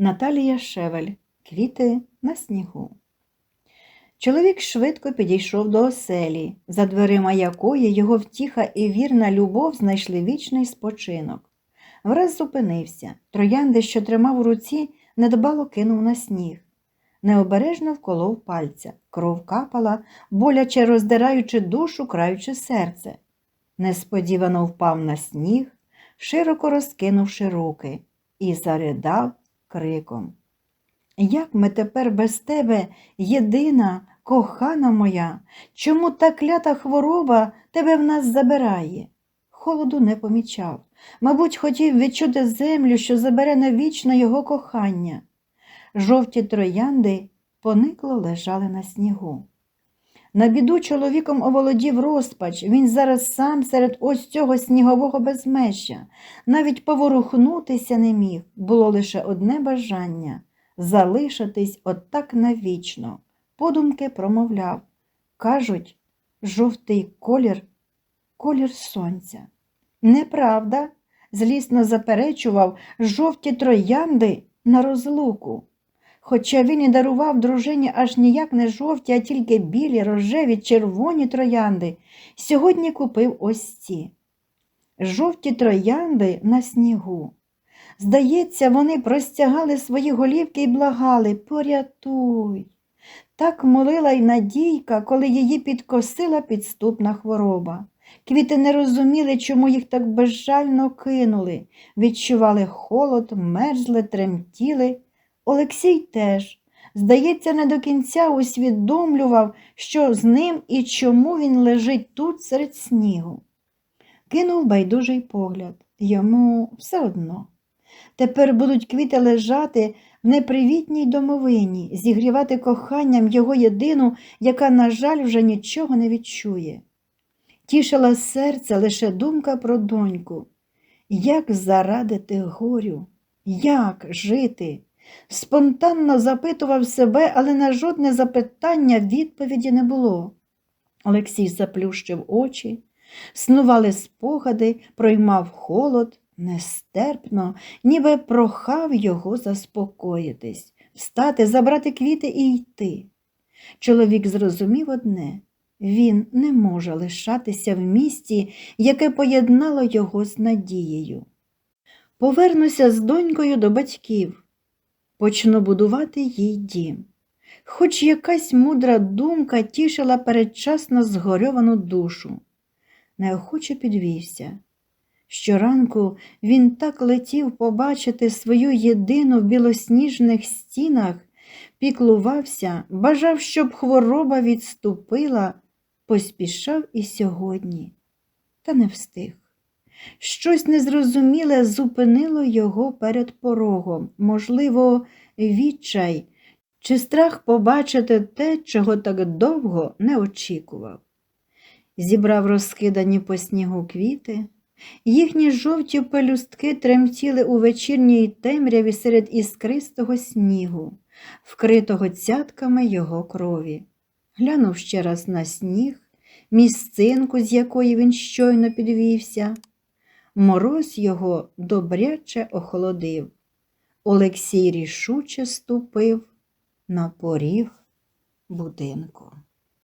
Наталія Шевель. Квіти на снігу. Чоловік швидко підійшов до оселі, за дверима якої його втіха і вірна любов знайшли вічний спочинок. Враз зупинився. Троянди, що тримав у руці, недбало кинув на сніг. Необережно вколов пальця, кров капала, боляче роздираючи душу, краючи серце. Несподівано впав на сніг, широко розкинувши руки, і заридав криком. Як ми тепер без тебе, єдина, кохана моя, чому та клята хвороба тебе в нас забирає? Холоду не помічав. Мабуть, хотів відчути землю, що забере навічно його кохання. Жовті троянди поникло лежали на снігу. На біду чоловіком оволодів розпач, він зараз сам серед ось цього снігового безмежжя. Навіть поворухнутися не міг, було лише одне бажання залишитись отак навічно. Подумки промовляв. Кажуть, жовтий колір колір сонця. Неправда, злісно заперечував жовті троянди на розлуку. Хоча він і дарував дружині аж ніяк не жовті, а тільки білі, рожеві, червоні троянди, сьогодні купив ось ці. Жовті троянди на снігу. Здається, вони простягали свої голівки і благали порятуй. Так молила й Надійка, коли її підкосила підступна хвороба. Квіти не розуміли, чому їх так безжально кинули, відчували холод, мерзли, тремтіли. Олексій теж, здається, не до кінця усвідомлював, що з ним і чому він лежить тут серед снігу. Кинув байдужий погляд. Йому все одно. Тепер будуть квіти лежати в непривітній домовині, зігрівати коханням його єдину, яка, на жаль, вже нічого не відчує. Тішила серце лише думка про доньку. Як зарадити горю? Як жити? Спонтанно запитував себе, але на жодне запитання відповіді не було. Олексій заплющив очі, снували спогади, проймав холод, нестерпно, ніби прохав його заспокоїтись, встати, забрати квіти і йти. Чоловік зрозумів одне він не може лишатися в місті, яке поєднало його з надією. Повернуся з донькою до батьків, почну будувати їй дім. Хоч якась мудра думка тішила передчасно згорьовану душу. Неохоче підвівся. Щоранку він так летів побачити свою єдину в білосніжних стінах, піклувався, бажав, щоб хвороба відступила, поспішав і сьогодні, та не встиг. Щось незрозуміле зупинило його перед порогом, можливо, відчай чи страх побачити те, чого так довго не очікував. Зібрав розкидані по снігу квіти. Їхні жовті пелюстки тремтіли у вечірній темряві серед іскристого снігу, вкритого цятками його крові. Глянув ще раз на сніг, місцинку, з якої він щойно підвівся. Мороз його добряче охолодив. Олексій рішуче ступив на поріг будинку.